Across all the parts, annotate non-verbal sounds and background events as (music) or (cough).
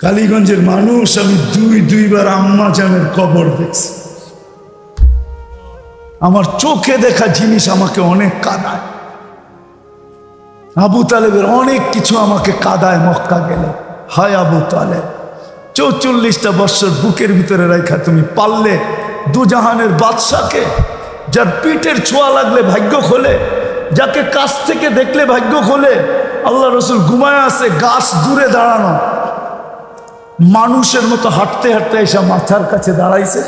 কালীগঞ্জের মানুষ, আমি দুই, দুইবার আম্মা জানের কবর দেখছি। আমার চোখে দেখা জিনিস আমাকে অনেক কাদায়। আবু তালেবের অনেক কিছু আমাকে কাদায় মক্কা গেলে। হায় আবু তালেব, চৌচল্লিশটা বৎসর বুকের ভিতরে রেখা তুমি পারলে দুজাহানের বাদশাকে, যার পিঠের ছোঁয়া লাগলে ভাগ্য খোলে, যাকে কাছ থেকে দেখলে ভাগ্য খোলে, আল্লাহ রসুল ঘুমায় আছে, গাছ দূরে দাঁড়ানো। মানুষের মতো হাঁটতে হাঁটতে এসে মাথার কাছে দাঁড়াইছে।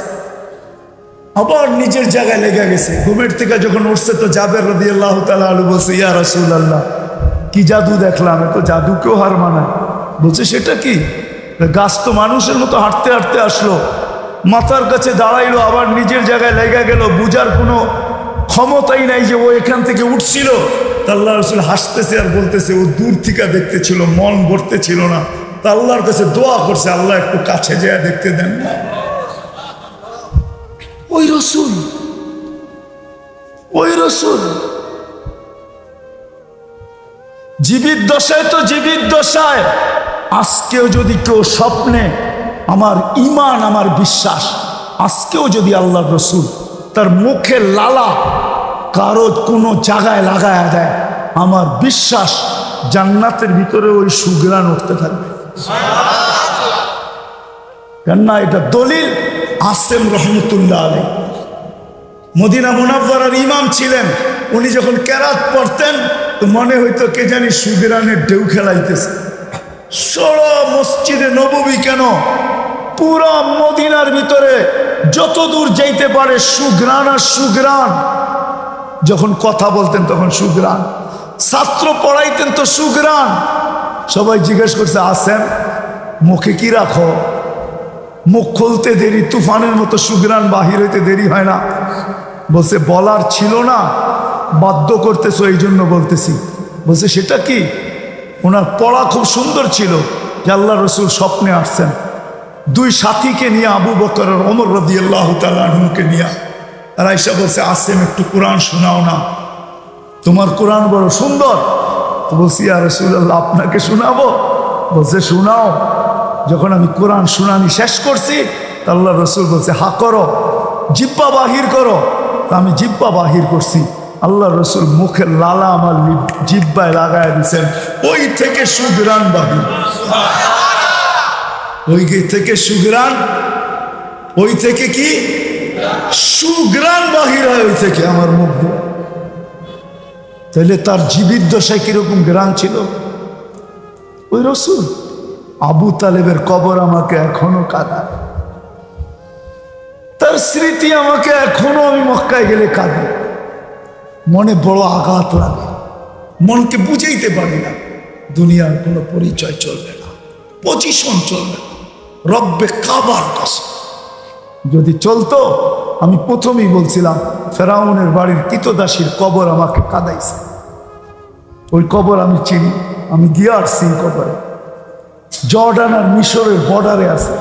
আবার নিজের জায়গায় লেগে গেছে। ঘুমের থেকে যখন উঠছে তো জাবের রদি আল্লাহ আলু বলছে, ইয়া রসুল আল্লাহ কি জাদু দেখলাম? তো জাদুকেও হার মানায়? বলছে, সেটা কি? গাছ তো মানুষের মতো হাঁটতে হাঁটতে আসলো। মাথার কাছে দাঁড়াইলো, আবার নিজের জায়গায় লেগে গেল। বুঝার কোনো ক্ষমতাই নাই যে ও এখান থেকে উঠছিল। তা আল্লাহ রসুল হাসতেছে আর বলতেছে, ও দূর থেকে দেখতেছিল, মন ভরতে ছিল না। আল্লাহর কাছে দোয়া করছে, আল্লাহ একটু কাছে যেয়ে দেখতে দেন। না ওই রসুল ওই রসুল। জীবিত দশায় তো জীবিত দশায়। আজকেও যদি কেউ স্বপ্নে আমার ইমান আমার বিশ্বাস, আজকেও যদি আল্লাহ রসুল তার মুখে লালা কারও কোনো জায়গায় লাগায়া দেয়, আমার বিশ্বাস জান্নাতের ভিতরে ওই সুগ্রাণ উঠতে থাকবে। কেননা এটা দলিল আসেম রহমতুল্লাহ আলী। মদিনা মুনাফার ইমাম ছিলেন। উনি যখন কেরাত পড়তেন, তো মনে হইতো কে জানি সুবিরানের ঢেউ খেলাইতেছে। ষোলো মসজিদে নববী কেন? পুরো মদিনার ভিতরে যত দূর যাইতে পারে সুগ্রাণ আর সুগ্রাণ যখন কথা বলতেন তখন সুগ্রাণ ছাত্র পড়াইতেন তো সুগ্রাণ সবাই জিজ্ঞেস করছে আসেন মুখে কি রাখো? মুখ খুলতে দেরি, তুফানের মতো সুগ্রাণ বাহির হইতে দেরি হয় না। বলছে, বলার ছিল না, বাধ্য করতেছো এই জন্য বলতেছি। বলছে, সেটা কি? ওনার পড়া খুব সুন্দর ছিল, যে আল্লাহ রসুল স্বপ্নে আসছেন। দুই সাথীকে নিয়ে আবু বকর অমর রদি আল্লাহ তালুকে নিয়ে আইসা বলছে আসেন একটু কোরআন শোনাও না। তোমার কোরআন বড় সুন্দর। তো বলছি আর রসুল্লাহ আপনাকে শোনাবো? বলছে শোনাও। যখন আমি কোরআন শুনানি শেষ করছি তা আল্লাহ রসুল বলছে হা করো জিব্বা বাহির করো। তা আমি জিব্বা বাহির করছি। আল্লাহ রসুল মুখে লালা আমার জিব্বায় লাগায় দিচ্ছেন ওই থেকে সুগ্রান বাহির। ওই থেকে সুগ্রান ওই থেকে কি? সুগ্রান বাহির হয় ওই থেকে আমার মুখ। তাহলে তার জীবিত দশায় কীরকম গ্রাম ছিল? ওই রসুল, আবু তালেবের কবর আমাকে এখনও কাঁদায় তার স্মৃতি আমাকে এখনও আমি মক্কায় গেলে কাঁদে। মনে বড় আঘাত লাগে। মনকে বুঝাইতে পারি না। দুনিয়ার কোনো পরিচয় চলবে না। পজিশন চলবে না। রব্বে কাবার কসম। যদি চলতো আমি প্রথমেই বলছিলাম, ফেরাউনের বাড়ির কিতদাসীর কবর আমাকে কাদাইছে। ওই কবর আমি চিনি, আমি গিয়ে আসছি কবরে। জর্ডান আর মিশরের বর্ডারে আছে।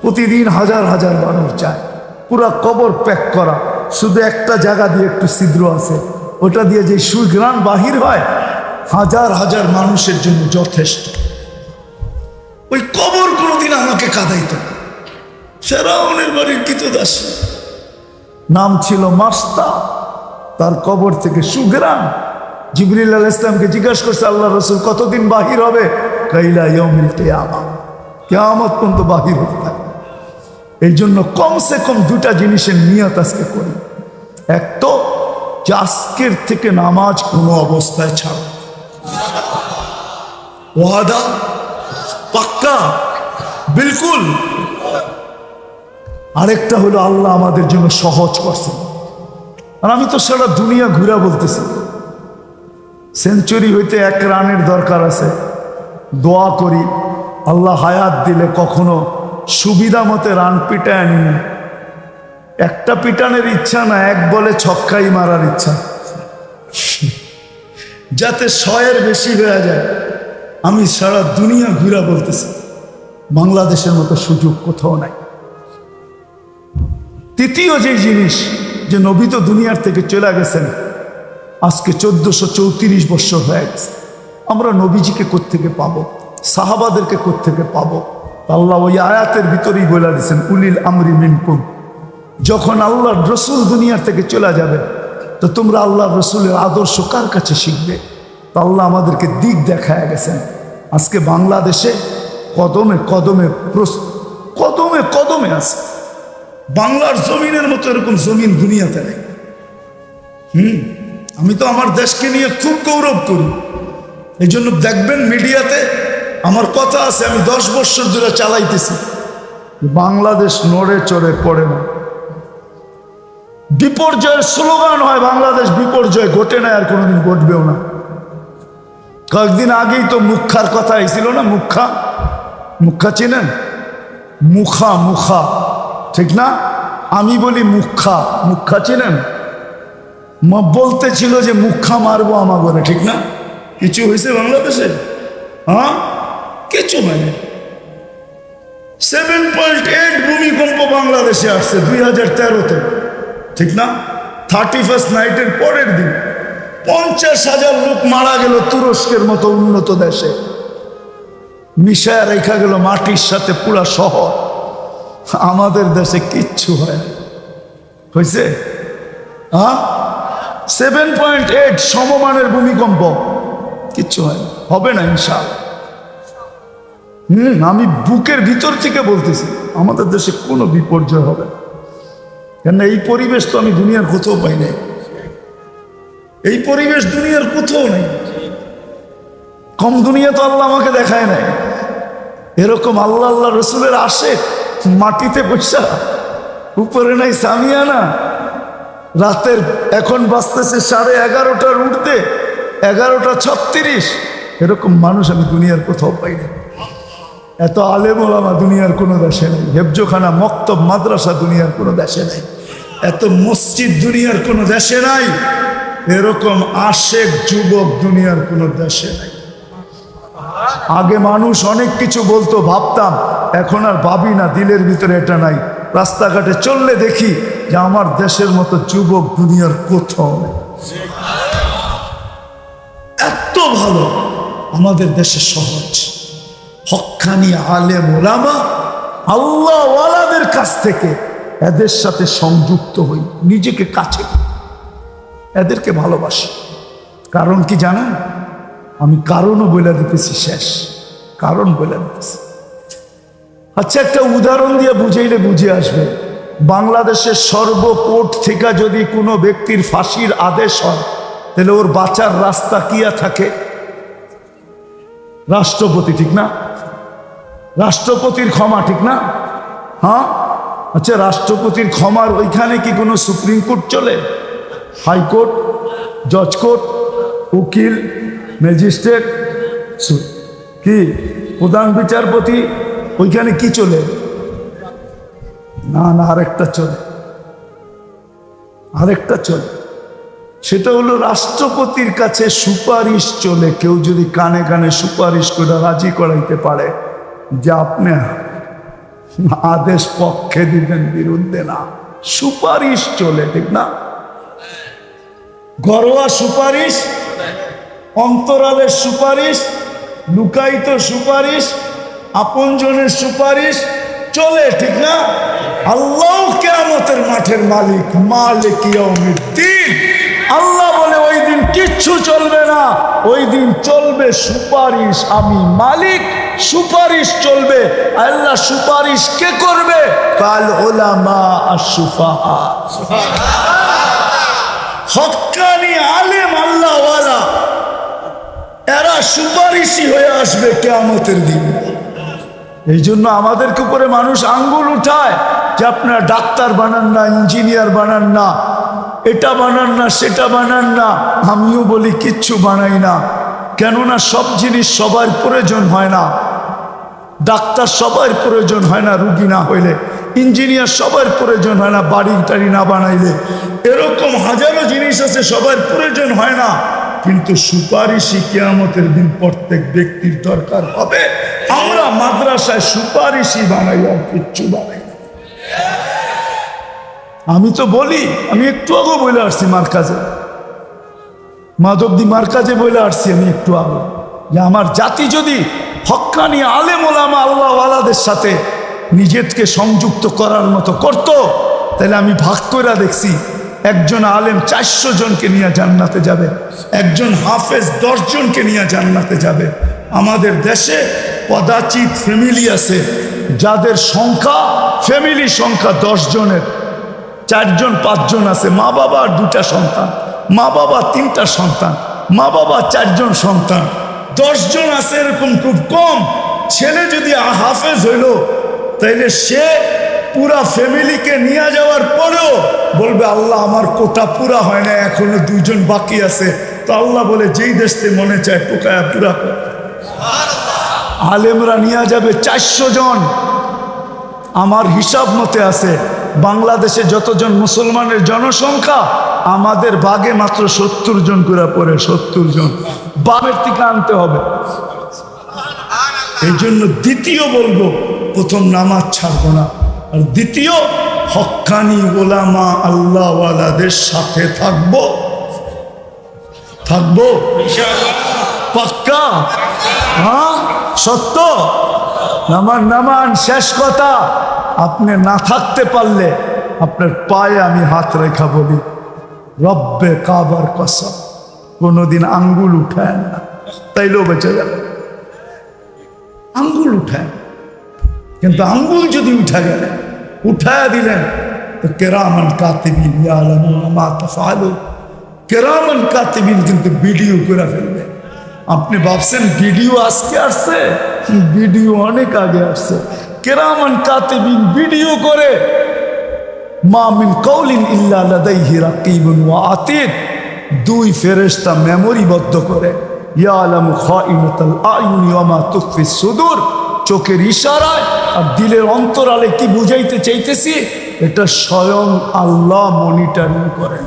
প্রতিদিন হাজার হাজার মানুষ যায়। পুরা কবর প্যাক করা। শুধু একটা জায়গা দিয়ে একটু ছিদ্র আছে। ওটা দিয়ে যে সুগ্রাণ বাহির হয়, হাজার হাজার মানুষের জন্য যথেষ্ট। ওই কবর কোনোদিন আমাকে কাদাইত। ফেরাউনের বাড়ির কিতদাসী নাম ছিল মাস্তা। তার কবর থেকে সুগ্রাম জিবরিল আল ইসলামকে জিজ্ঞাসা করছে, আল্লাহ রসুল, কতদিন বাহির হবে? কাইলা ইয়মিল কেয়ামা। কেয়ামত পর্যন্ত বাহির হতে থাকবে। এই জন্য কমসে কম দুটা জিনিসের নিয়ত আজকে করি। এক তো, যে আজকের থেকে নামাজ কোনো অবস্থায় ছাড়ো ওয়াদা পাক্কা, বিলকুল। আরেকটা হলো আল্লাহ আমাদের জন্য সহজ করছেন আর আমি তো সারা দুনিয়া ঘুরা বলতেছি। সেঞ্চুরি হইতে এক রানের দরকার আছে। দোয়া করি, আল্লাহ হায়াত দিলে কখনো সুবিধা মতে রান পিটায় নিয়ে একটা পিটানের ইচ্ছা না, এক বলে ছক্কাই মারার ইচ্ছা। যাতে শয়ের বেশি হয়ে যায়। আমি সারা দুনিয়া ঘুরা বলতেছি। বাংলাদেশের মতো সুযোগ কোথাও নাই। তৃতীয় যে জিনিস যে নবী তো দুনিয়ার থেকে চলে গেছেন, আজকে চোদ্দশো চৌত্রিশ বছর হয়ে গেছে। আমরা নবীজিকে কোত্থেকে পাবো? সাহাবাদেরকে কোত্থেকে পাবো? আল্লাহ ওই আয়াতের ভিতরেই বলে দিয়েছেন, উলিল আমরি মিনকুম। যখন আল্লাহ রসুল দুনিয়ার থেকে চলে যাবে, তো তোমরা আল্লাহ রসুলের আদর্শ কার কাছে শিখবে? তো আল্লাহ আমাদেরকে দিক দেখায় গেছেন। আজকে বাংলাদেশে কদমে কদমে কদমে কদমে আছে। বাংলার জমিনের মতো এরকম জমিন দুনিয়াতে নেই। হুম? আমি তো আমার দেশকে নিয়ে খুব গৌরব করি। এই জন্য দেখবেন মিডিয়াতে আমার কথা আছে, আমি দশ বছর ধরে চালাইতেছি। বাংলাদেশ নড়ে চড়ে পড়ে না। বিপর্যয়ের স্লোগান হয়, বাংলাদেশ বিপর্যয় ঘটে না, আর কোনোদিন ঘটবেও না। কয়েকদিন আগেই তো মুখার কথা হয়েছিল না, মুখা? মুখা চিনেন? মুখা মুখা। ঠিক না? আমি বলি মুখা মুখা ম- বলতেছিল যে মুখা মারবো আমাগরে ঠিক না? কিছু হয়েছে বাংলাদেশে? হ্যাঁ? কিছু হয়নি। সেভেন পয়েন্ট এইট ভূমিকম্প বাংলাদেশে আসছে দুই হাজার তেরোতে, ঠিক না? থার্টি ফার্স্ট নাইটের পরের দিন পঞ্চাশ হাজার লোক মারা গেল তুরস্কের মতো উন্নত দেশে। মিশায় রেখা গেল মাটির সাথে পুরা শহর। আমাদের দেশে কিচ্ছু হয় হয়েছে হ্যাঁ সেভেন পয়েন্ট এইট সমমানের ভূমিকম্প। কিচ্ছু হয় হবে না ইনশাল হুম, আমি বুকের ভিতর থেকে বলতেছি, আমাদের দেশে কোনো বিপর্যয় হবে না। কেন এই পরিবেশ তো আমি দুনিয়ার কোথাও পাই নাই। এই পরিবেশ দুনিয়ার কোথাও নেই। কম দুনিয়া তো আল্লাহ আমাকে দেখায় নাই। এরকম আল্লাহ আল্লাহ রসুলের আসে মাটিতে বসা। উপরে নাই সামিয়ানা। রাতের এখন বাঁচতেছে সাড়ে এগারোটার উঠতে এগারোটা ছত্রিশ। এরকম মানুষ আমি দুনিয়ার কোথাও পাই না। এত আলেম ওলামা দুনিয়ার কোনো দেশে নেই। হেফজোখানা, মক্তব, মাদ্রাসা দুনিয়ার কোনো দেশে নেই। এত মসজিদ দুনিয়ার কোনো দেশে নাই। এরকম আশেক যুবক দুনিয়ার কোনো দেশে নাই। আগে মানুষ অনেক কিছু বলতো, ভাবতাম, এখন আর ভাবি না, দিলের ভিতরে এটা নাই। রাস্তাঘাটে চললে দেখি যে আমার দেশের মতো যুবক দুনিয়ার কোথাও এত ভালো আমাদের দেশে সহজ হক্কানি আলেম ওলামা, আল্লাহওয়ালাদের কাছ থেকে এদের সাথে সংযুক্ত হই, নিজেকে কাছে। এদেরকে ভালোবাসি। কারণ কি জানেন? আমি কারণও বলে দিতেছি, শেষ। কারণ বলে দিতেছি। আচ্ছা একটা উদাহরণ দিয়ে বুঝাইলে বুঝে আসবে। বাংলাদেশের সর্বকোর্ট থেকে যদি কোনো ব্যক্তির ফাঁসির আদেশ হয়, তাহলে ওর বাঁচার রাস্তা কিয়া থাকে? রাষ্ট্রপতি ঠিক না? রাষ্ট্রপতির ক্ষমা ঠিক না? হ্যাঁ? আচ্ছা রাষ্ট্রপতির ক্ষমার ওইখানে কি কোনো সুপ্রিম কোর্ট চলে? হাইকোর্ট, জজ কোর্ট, উকিল ম্যাজিস্ট্রেট কি? প্রধান বিচারপতি, ওইখানে কি চলে? না না, আরেকটা চলে। আরেকটা চলে। সেটা হলো রাষ্ট্রপতির কাছে সুপারিশ চলে, কেউ যদি কানে কানে সুপারিশ করে রাজি করাইতে পারে, যে আপনি আদেশ পক্ষে দিবেন, বিরুদ্ধে না। সুপারিশ চলে, ঠিক না? ঘরোয়া সুপারিশ অন্তরালের সুপারিশ লুকায়িত সুপারিশ আপনজনের সুপারিশ চলে ঠিক না? আল্লাহ কেয়ামতের মাঠের মালিক মালিক আল্লাহ বলে ওই দিন কিচ্ছু চলবে না ওই দিন চলবে সুপারিশ আমি মালিক সুপারিশ চলবে। আল্লাহ সুপারিশ কে করবে? কাল ওলামা আর সুফাহা হক্কানি আলেম আল্লাহওয়ালা এরা সুপারিশই হয়ে আসবে কেয়ামতের দিন। এই জন্য আমাদেরকে উপরে মানুষ আঙ্গুল উঠায় যে আপনারা ডাক্তার বানান না, ইঞ্জিনিয়ার বানান না, এটা বানান না, সেটা বানান না, আমিও বলি কিচ্ছু বানাই না। কেননা সব জিনিস সবার প্রয়োজন হয় না। ডাক্তার সবার প্রয়োজন হয় না, রুগী না হইলে। ইঞ্জিনিয়ার সবার প্রয়োজন হয় না, বাড়ি টাড়ি না বানাইলে। এরকম হাজারো জিনিস আছে, সবার প্রয়োজন হয় না। কিন্তু সুপারিশই কেয়ামতের দিন প্রত্যেক ব্যক্তির দরকার হবে। আমরা মাদ্রাসায় সুপারিশই বানাই, আর কিচ্ছু বানাই আমি তো বলি, আমি একটু আগে বলে আসছি মার কাজে মাধবদি মার কাজে বলে আসছি, আমি একটু আগে যে আমার জাতি যদি হক্কানি আলেম ওলামা আল্লাহওয়ালাদের সাথে নিজেকে সংযুক্ত করার মতো করত, তাহলে আমি ভাগ করে দেখছি একজন আলেম চারশো জনকে নিয়ে জান্নাতে যাবে, একজন হাফেজ জনকে নিয়ে জান্নাতে যাবে। আমাদের দেশে পদাচিত ফ্যামিলি আছে যাদের সংখ্যা ফ্যামিলি সংখ্যা জনের চারজন, পাঁচজন আছে, মা বাবা দুটা সন্তান, মা বাবা তিনটা সন্তান, মা বাবা চারজন সন্তান। দশজন আছে এরকম খুব কম। ছেলে যদি হাফেজ হইল, তাইলে সে পুরা ফ্যামিলিকে নিয়ে যাওয়ার পরেও বলবে আল্লাহ আমার কোটা পুরা হয় না এখনও দুইজন বাকি আছে। তো আল্লাহ বলে যেই দেশতে মনে চায় টোকায়া পুরা আলেমরা নিয়ে যাবে চারশো জন। আমার হিসাব মতে আছে বাংলাদেশে যতজন মুসলমানের জনসংখ্যা আমাদের বাগে মাত্র সত্তর জন করে পড়ে সত্তর জন। বামের থেকে আনতে হবে। এই জন্য দ্বিতীয় বলব প্রথম নামাজ ছাড়বো না। আর দ্বিতীয় হক্কানি ওলামা আল্লাহওয়ালাদের সাথে থাকব। থাকব? পাক্কা? হ্যাঁ? সত্য? নামান নামান শেষ কথা। আপনি না থাকতে পারলে আপনার পায়ে আমি হাত রেখা বলি, রব্বে কাবার কসম, কোনোদিন আঙ্গুল উঠায় না। তাইলেও বেঁচে যাবে। আঙ্গুল উঠায় কিন্তু আঙ্গুল যদি উঠা গেলে উঠায় দিলেন, তো কেরামান কাতিবিন মা তাফআলুন কেরামান কাতিবিন কিন্তু ভিডিও করে ফেলবে। আপনি ভাবছেন, ভিডিও আজকে আসছে? ভিডিও অনেক আগে আসছে। কেরামান কাতিবিন ভিডিও করে, মা মিন কৌলিন ইল্লা লাদাইহি রাকিবুন ওয়া আতিদ দুই ফেরেশতা মেমোরিবদ্ধ করে, ইয়ালামু খাইনাতাল আয়ুনি ওয়া মা তুখফি সুদূর। চোখের ইশারায় আর দিলের অন্তরালে কি বুঝাইতে চাইতেছি? এটা স্বয়ং আল্লাহ মনিটারিং করেন।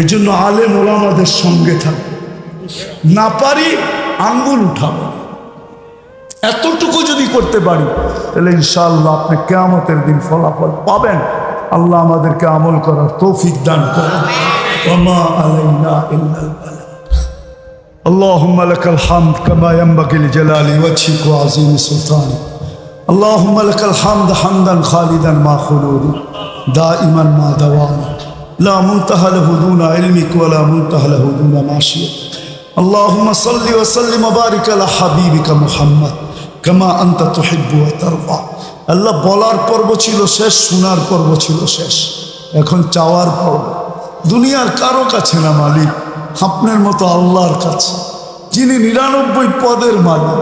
এই জন্য আলেম ওলামাদের সঙ্গে থাকবে। না পারি আঙ্গুল উঠাবো এতটুকু যদি করতে পারি, তাহলে ইনশাআল্লাহ আপনি কেয়ামতের দিন ফলাফল পাবেন। আল্লাহ আমাদেরকে আমল করার তৌফিক দান করেন। আলাইনা ইল্লাল اللهم لك الحمد كما ينبغي لجلال وجهك وعظيم سلطانك اللهم لك الحمد حمدا خالدا مع خلودك دائما مع دوامك لا منتهى له دون علمك ولا منتهى له دون معصيتك اللهم صل وسلم وبارك على حبيبك محمد كما أنت تحب وترضى আল্লাহ বলার পর্ব ছিল শেষ শোনার পর্ব ছিল শেষ এখন চাওয়ার পর্ব দুনিয়ার কারো কাছে না মালিক আপনার মতো আল্লাহর কাছে। যিনি নিরানব্বই পদের মালিক,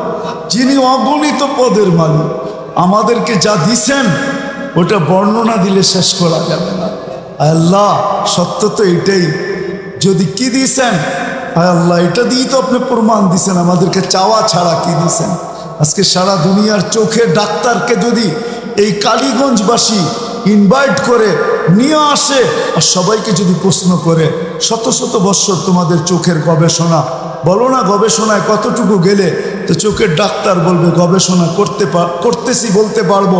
যিনি অগণিত পদের মালিক, আমাদেরকে যা দিছেন, ওটা বর্ণনা দিলে শেষ করা যাবে না। আল্লাহ, সত্য তো এটাই। যদি কি দিয়েছেন আয় আল্লাহ, এটা দিয়েই তো আপনি প্রমাণ দিছেন, আমাদেরকে চাওয়া ছাড়া কি দিছেন। আজকে সারা দুনিয়ার চোখে ডাক্তারকে যদি এই কালীগঞ্জবাসী ইনভাইট করে নিয়ে আসে। আর সবাইকে যদি প্রশ্ন করে, শত শত বৎসর তোমাদের চোখের গবেষণা, বলো না গবেষণায় কতটুকু গেলে? তো চোখের ডাক্তার বলবে, গবেষণা করতে করতেছি বলতে পারব।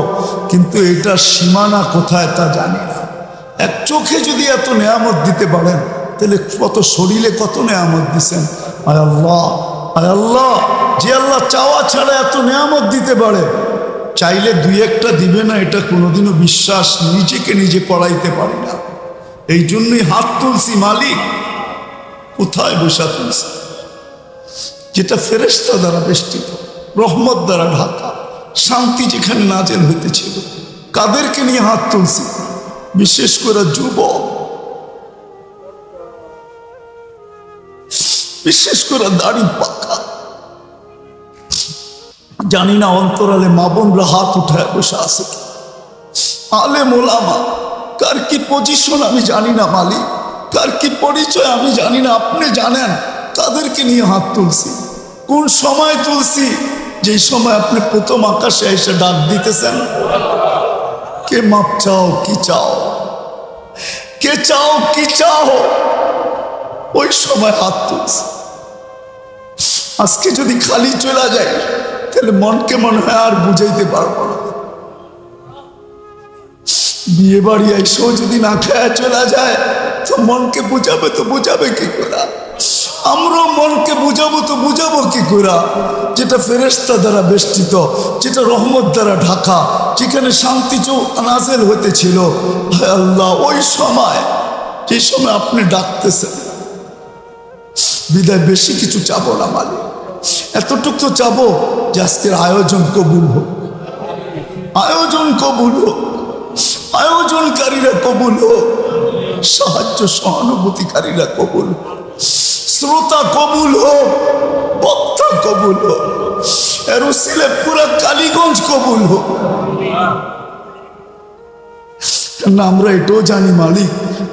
কিন্তু এটার সীমানা কোথায় তা জানি না। এক চোখে যদি এত নেয়ামত দিতে পারেন, তাহলে কত শরীরে কত নেয়ামত দিছেন? আয় আল্লাহ আয় আল্লাহ, যে আল্লাহ চাওয়া ছাড়া এত নেয়ামত দিতে পারে। চাইলে দুই একটা দিবে না, এটা কোনোদিনও বিশ্বাস নিজেকে নিজে করাইতে পারি না। এই জন্যই হাত তুলছি মালিক, কোথায় বসা তুলছি যেটা ফেরেস্তা দ্বারা বেষ্টিত, রহমত দ্বারা ঢাকা, শান্তি যেখানে নাজেল হইতেছিল, কাদেরকে নিয়ে হাত তুলছি, বিশেষ করে যুবক। বিশেষ করে দাড়ি পাকা জানি না অন্তরালে মা বোনরা হাত উঠায় বসে কি। আলে মোলামা কার কি পজিশন আমি জানি না মালিক, কার কি পরিচয় আমি জানি না। আপনি জানেন, তাদেরকে নিয়ে হাত তুলছি। কোন সময় তুলছি? যে সময় আপনি প্রথম আকাশে এসে ডাক দিতেছেন। কে মাপ চাও, কি চাও? কে চাও, কি চাও? ওই সময় হাত তুলছি। আজকে যদি খালি চলে যায় তাহলে মনকে মনে হয় আর বুঝাইতে পারব না। বিয়ে বাড়ি এসেও যদি না খেয়ে চলে যায়, তো মনকে বুঝাবে তো বুঝাবে কি করে? আমরা মনকে বুঝাবো তো বুঝাবো কি করা? যেটা ফেরেস্তা দ্বারা বেষ্টিত, যেটা রহমত দ্বারা ঢাকা, যেখানে শান্তি চৌ নাজেল হতেছিল আল্লাহ, ওই সময় যে সময় আপনি ডাকতেছেন। বিদায়, বেশি কিছু চাবো না মালিক। এতটুক তো চাবো যে আজকের আয়োজন কবুল হোক। আয়োজন কবুল হোক। আয়োজনকারীরা কবুল হোক। সাহায্য সহানুভূতিকারীরা কবুল শ্রোতা কবুল হোক। বক্তা কবুল হোক। এরুসিলে পুরা কালীগঞ্জ কবুল হোক। না আমরা এটাও জানি মালিক,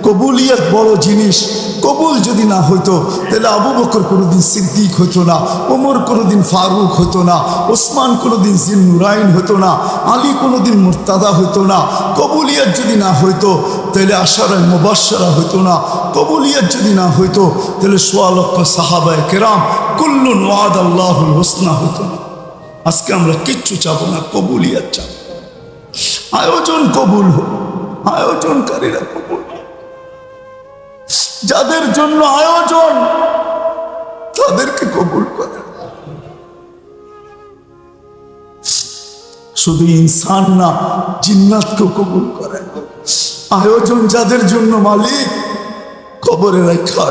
কবুলিয়াত বড় জিনিস। কবুল যদি না হইতো, তাহলে আবু বকর কোনোদিন সিদ্দিক হতো না, ওমর কোনোদিন ফারুক হতো না, ওসমান কোনোদিন জিন নুরাইন হতো না, আলী কোনোদিন মুর্তাদা হতো না, কবুলিয়াত যদি না হইতো, তাহলে আশারায় মুবাসারা হতো না, কবুলিয়াত যদি না হইতো, তাহলে সোয়ালক্ষ সাহাবায় কেরাম কুল্লু নোয়াদ আল্লাহুল হোসনা হতো না আজকে আমরা কিচ্ছু চাবো না, কবুলিয়াত চাবো আয়োজন কবুল হোক, আয়োজনকারীরা কবুল। যাদের জন্য আয়োজন, তাদেরকে কবুল করে। শুধু ইনসান না, জিন্নাতকেও কবুল করে। আয়োজন যাদের জন্য মালিক খবরে রেখা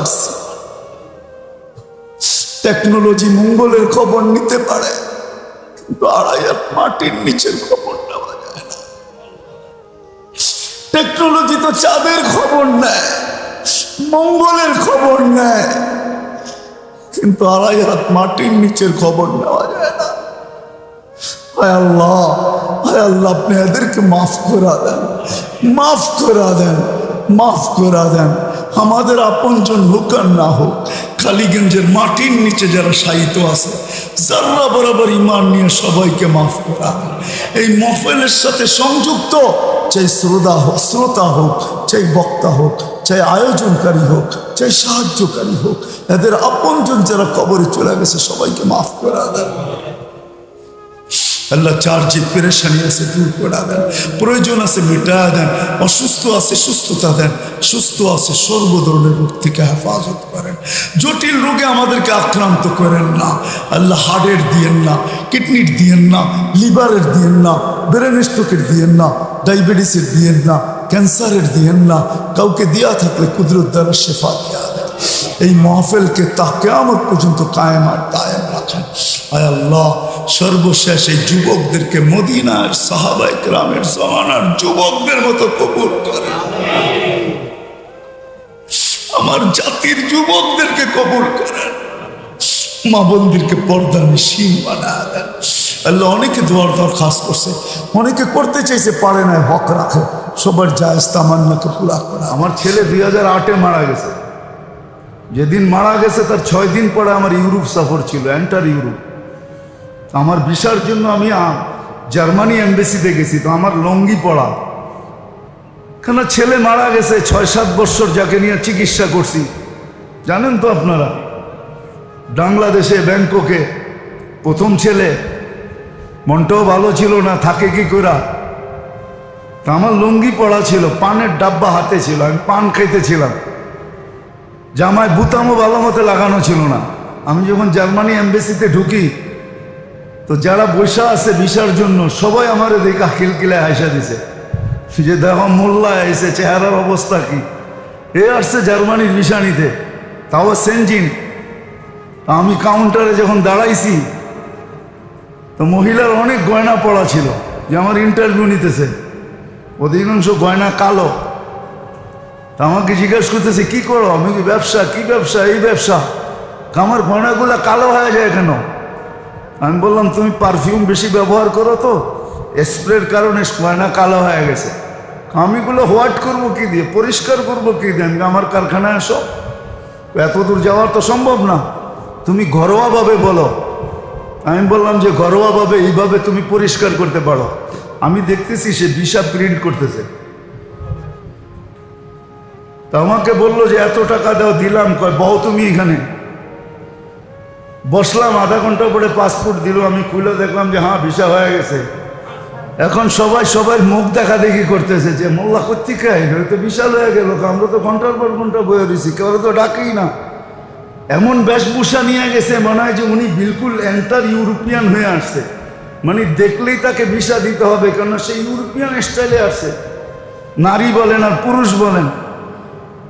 টেকনোলজি মঙ্গলের খবর নিতে পারে, কিন্তু আড়াই হাত মাটির নিচের খবর নেওয়া যায় না। টেকনোলজি তো চাঁদের খবর নেয়। মঙ্গলের খবর নেয়। কিন্তু আড়াই হাত মাটির নিচের খবর নেওয়া যায় না। হায় আল্লাহ হায় আল্লাহ, আপনি এদেরকে মাফ করা দেন, মাফ করা দেন, মাফ করা দেন। আমাদের আপনজন হোক আর না হোক, কালীগঞ্জের মাটির নিচে যারা সাহিত্য আছে, যারা বরাবর ইমান নিয়ে সবাইকে মাফ করা এই মফেলের সাথে সংযুক্ত চাই শ্রোতা হোক শ্রোতা হোক চাই বক্তা হোক চাই আয়োজনকারী হোক, চাই সাহায্যকারী হোক, এদের আপনজন যারা কবরে চলে গেছে সবাইকে মাফ করা দেন। আল্লাহ চার যে পেরেশানি আছে, দূর করে দেন। প্রয়োজন আছে মিটা দেন, অসুস্থ আছে সুস্থতা দেন, সুস্থ আছে সর্ব ধরনের রোগ থেকে হেফাজত করেন। জটিল রোগে আমাদেরকে আক্রান্ত করেন না। আল্লাহ হার্টের দিয়েন না, কিডনির দিয়েন না লিভারের দিয়েন না ব্রেন স্ট্রোকের দিয়েন না ডায়াবেটিসের দিয়েন না ক্যান্সারের দিয়েন না কাউকে দেওয়া থাকলে কুদরত দ্বারা শেফা দেওয়া দেন এই মহফেলকে তা কেমন পর্যন্ত কায়েম আর দায়েম রাখেন। আয় আল্লাহ, সর্বশেষ এই যুবকদেরকে মদিনার সাহাবাই গ্রামের জমানার যুবকদের মতো কবুল করে আমার জাতির যুবকদেরকে কবুল করেন। মা বন্দিরকে পর্দা নিশীন বানা দেন। আল্লাহ অনেকে দোয়ার দরখাস্ত করছে, অনেকে করতে চাইছে, পারে না হক রাখে। সবার জায়জ তামান্নাকে পুরা করে। আমার ছেলে দুই হাজার আটে মারা গেছে। যেদিন মারা গেছে, তার ছয় দিন পরে আমার ইউরোপ সফর ছিল, এন্টার ইউরোপ। আমার ভিসার জন্য আমি জার্মানি এমবেসিতে গেছি, তো আমার লঙ্গি পড়া। কেন ছেলে মারা গেছে, ছয় সাত বছর যাকে নিয়ে চিকিৎসা করছি। জানেন তো আপনারা, বাংলাদেশে ব্যাংককে প্রথম ছেলে মনটাও ভালো ছিল না, থাকে কি করা তা আমার লুঙ্গি পড়া ছিল, পানের ডাব্বা হাতে ছিল, আমি পান খাইতেছিলাম। জামায় বুতামও ভালো মতো লাগানো ছিল না। আমি যখন জার্মানি এমবেসিতে ঢুকি, তো যারা বৈশা আছে ভিসার জন্য, সবাই আমার দেখা খিলকিলায় হাসা দিছে। যে দেখো মোল্লা এসে চেহারার অবস্থা কি। এ আসছে জার্মানির ভিসা নিতে তাও সেনজিন। আমি কাউন্টারে যখন দাঁড়াইছি তো মহিলার অনেক গয়না পড়া ছিল, যে আমার ইন্টারভিউ নিতেছে। অধিকাংশ গয়না কালো। তা আমাকে জিজ্ঞেস করতেছে, কি করো? আমি কি ব্যবসা? কি ব্যবসা? এই ব্যবসা? আমার গয়নাগুলো কালো হয়ে যায় কেন? আমি বললাম, তুমি পারফিউম বেশি ব্যবহার করো তো স্প্রের কারণে গয়না কালো হয়ে গেছে। আমিগুলো হোয়াট করব কি দিয়ে? পরিষ্কার করব কি দিয়ে? আমি আমার কারখানায় আসো। এত দূর যাওয়ার তো সম্ভব না। তুমি ঘরোয়াভাবে বলো। আমি বললাম যে ঘরোয়াভাবে এইভাবে তুমি পরিষ্কার করতে পারো। আমি দেখতেছি সে ভিসা প্রিন্ট করতেছে। তা আমাকে বলল যে, এত টাকা দাও, দিলাম। কয় বউ তুমি এখানে। বসলাম, আধা ঘণ্টা পরে পাসপোর্ট দিল, আমি খুলে দেখলাম যে হ্যাঁ ভিসা হয়ে গেছে। এখন সবাই সবাই মুখ দেখা দেখি করতেছে যে, মোল্লা কর্তিকা তো বিশাল হয়ে গেল। আমরা তো ঘণ্টার পর ঘণ্টা বয়ে দিছি কেউ তো ডাকেই না। এমন বেশভূষা নিয়ে গেছে, মনে হয় যে উনি বিলকুল এন্টার ইউরোপিয়ান হয়ে আসছে। মানে দেখলেই তাকে ভিসা দিতে হবে, কেননা সে ইউরোপিয়ান স্টাইলে আসছে। নারী বলেন আর পুরুষ বলেন।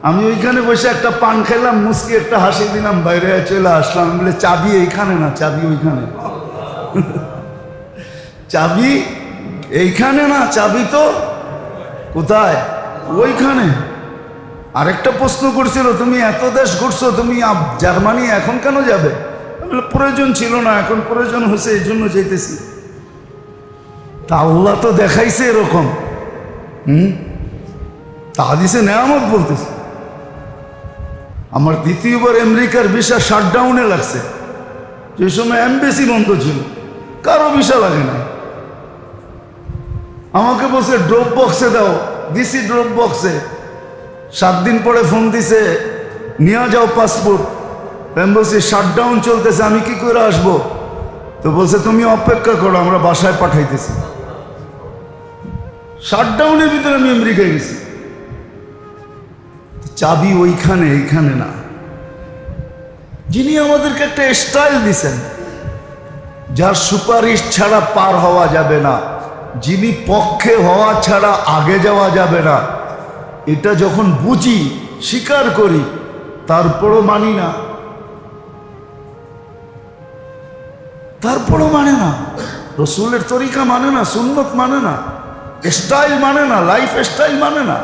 আমি ওইখানে বসে একটা পান খেলাম, মুসকি একটা হাসি দিলাম, বাইরে চলে আসলাম। বলে, চাবি এইখানে না, চাবি ওইখানে? (laughs) চাবি এইখানে না, চাবি তো কোথায়? ওইখানে। আরেকটা প্রশ্ন করছিল, তুমি এত দেশ ঘুরছো, তুমি জার্মানি এখন কেন যাবে? প্রয়োজন ছিল না, এখন প্রয়োজন হয়েছে, এই জন্য যেতেছি তা আল্লাহ তো দেখাইছে এরকম। হুম? তা হাদিসে নেয়ামত বলতেছে। আমার দ্বিতীয়বার আমেরিকার ভিসা শাটডাউনে লাগছে। যে সময় এমবেসি বন্ধ ছিল, কারও ভিসা লাগে না আমাকে বলছে, ড্রপ বক্সে দাও, দিছি ড্রপ বক্সে। সাত দিন পরে ফোন দিছে, নিয়ে যাও পাসপোর্ট আমি বলছি শাটডাউন চলতেছে, আমি কি করে আসব? তো বলছে, তুমি অপেক্ষা করো, আমরা বাসায় পাঠাইতেছি। শাটডাউনের ভিতরে আমি আমেরিকায় গেছি। চাবি ওইখানে, এইখানে না। যিনি আমাদেরকে একটা স্টাইল দিছেন, যার সুপারিশ ছাড়া পার হওয়া যাবে না, যিনি পক্ষে হওয়া ছাড়া আগে যাওয়া যাবে না এটা যখন বুঝি, স্বীকার করি, তারপরও মানি না। তারপরও মানে না। রসুলের তরিকা মানে না, সুন্নত মানে না স্টাইল মানে না লাইফ স্টাইল মানে না,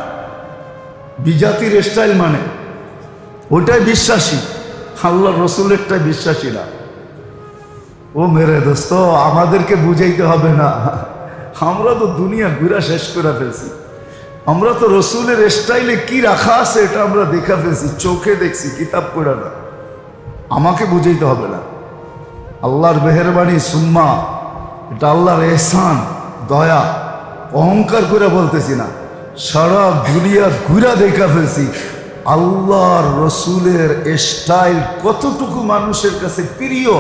বিজাতির স্টাইল মানে। ওটাই বিশ্বাসী আল্লাহ রসুলেরটাই বিশ্বাসী না ও মেরে দোস্ত, আমাদেরকে বুঝাইতে হবে না। আমরা তো দুনিয়া ঘুরা শেষ করে ফেলছি। আমরা তো রসুলের স্টাইলে কি রাখা আছে এটা আমরা দেখা ফেলছি চোখে দেখছি, কিতাব করে না। আমাকে বুঝাইতে হবে না। আল্লাহর মেহরবানি, সুম্মা, এটা আল্লাহর এহসান, দয়া, অহংকার করে বলতেছি না। সারা দুনিয়া ঘুরা দেখা ফেলছি আল্লাহর রসুলের স্টাইল কতটুকু মানুষের কাছে প্রিয়,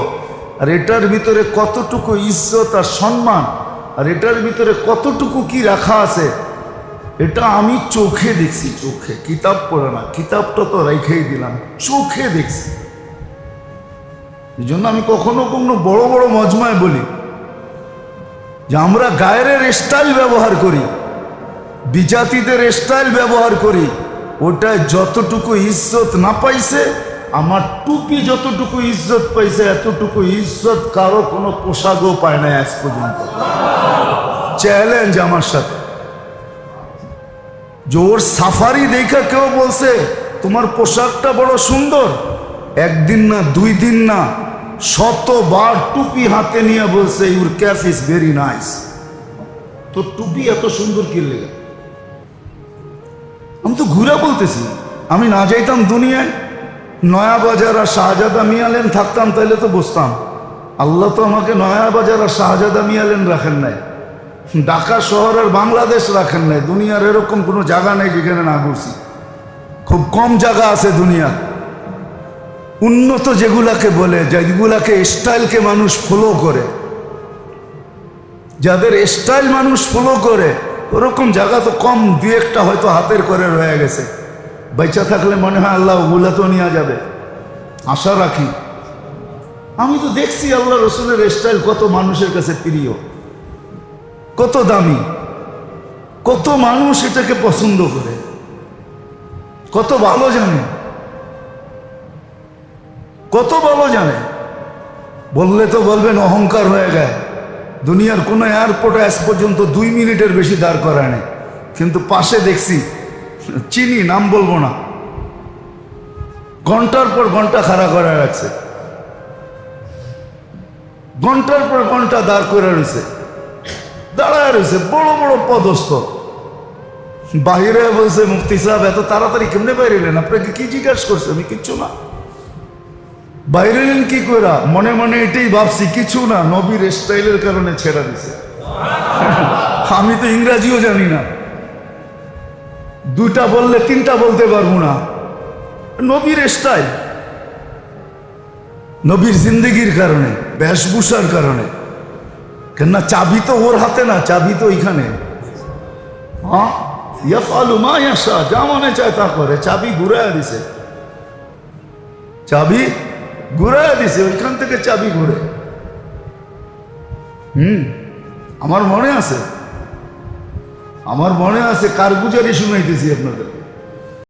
আর এটার ভিতরে কতটুকু ইজ্জত আর সম্মান, আর এটার ভিতরে কতটুকু কি রাখা আছে এটা আমি চোখে দেখছি, চোখে। কিতাব পড়ে না, কিতাবটা তো রেখেই দিলাম, চোখে দেখছি। এই জন্য আমি কখনো কখনো বড় বড় মজমায় বলি যে আমরা গায়ের স্টাইল ব্যবহার করি, বিজাতিদের স্টাইল ব্যবহার করি, ওটায় যতটুকু ইজ্জত না পাইছে, আমার টুপি যতটুকু ইজ্জত পাইছে, এতটুকু ইজ্জত কারও কোনো পোশাকও পায় না আজ পর্যন্ত। চ্যালেঞ্জ আমার সাথে। জোর সাফারি দেখা কেউ বলছে, তোমার পোশাকটা বড় সুন্দর। একদিন না, দুই দিন না, শতবার টুপি হাতে নিয়ে বলছে your cap is very nice তো টুপি এত সুন্দর কি লেগে? আমি তো ঘুরে বলতেছি, আমি না যাইতাম দুনিয়ায়। নয়া বাজার আর শাহজাদা মিয়ালেন থাকতাম, তাইলে তো বসতাম। আল্লাহ তো আমাকে নয়া বাজার আর শাহজাদা মিয়ালেন রাখেন নাই। ঢাকা শহর আর বাংলাদেশ রাখেন নাই। দুনিয়ার এরকম কোনো জায়গা নেই যেখানে না ঘুরছি। খুব কম জায়গা আছে দুনিয়ার। উন্নত যেগুলাকে বলে, যেগুলাকে স্টাইলকে মানুষ ফলো করে। যাদের স্টাইল মানুষ ফলো করে, ওরকম জায়গা তো কম দু একটা হয়তো হাতের করে রয়ে গেছে। বেচা থাকলে মনে হয় আল্লাহ ওগুলা তো নেওয়া যাবে। আশা রাখি। আমি তো দেখছি আল্লাহ রসুলের স্টাইল কত মানুষের কাছে প্রিয়। কত দামি, কত মানুষ এটাকে পছন্দ করে, কত ভালো জানে, কত ভালো জানে। বললে তো বলবেন অহংকার হয়ে গেছে দুনিয়ার কোনো এয়ারপোর্টে আজ পর্যন্ত দুই মিনিটের বেশি দাঁড় করায় নেই। কিন্তু পাশে দেখছি, চিনি নাম বলব না। ঘণ্টার পর ঘণ্টা খাড়া করে রাখছে। ঘণ্টার পর ঘণ্টা দাঁড় করে রয়েছে। দাঁড়ায় রয়েছে, বড় বড় পদস্থ। বাহিরে বলছে, মুফতি সাহেব, এত তাড়াতাড়ি কেমনে বাইরে এলেন? আপনাকে কি জিজ্ঞাসা করছে? আমি কিচ্ছু না। বাইরে এলেন কি কইরা? মনে মনে এটাই ভাবছি, কিছু না, নবীর স্টাইলের কারণে ছেড়া দিছে। আমি তো ইংরাজিও জানি না। দুইটা বললে তিনটা বলতে পারব না। নবীর স্টাইল। নবীর জিন্দগির কারণে, বেশভূষার কারণে। কেননা চাবি তো ওর হাতে না, চাবি তো ওইখানে হ্যাঁ? ইয়াফালু মা ইয়াশা, যা মনে চায় তা করে। চাবি ঘুরে দিছে। চাবি ঘুরে দিছে, ওইখান থেকে চাবি ঘুরে। হুম? আমার মনে আছে। আমার মনে আছে কারগুজারি শুনাইতেছি আপনাদের।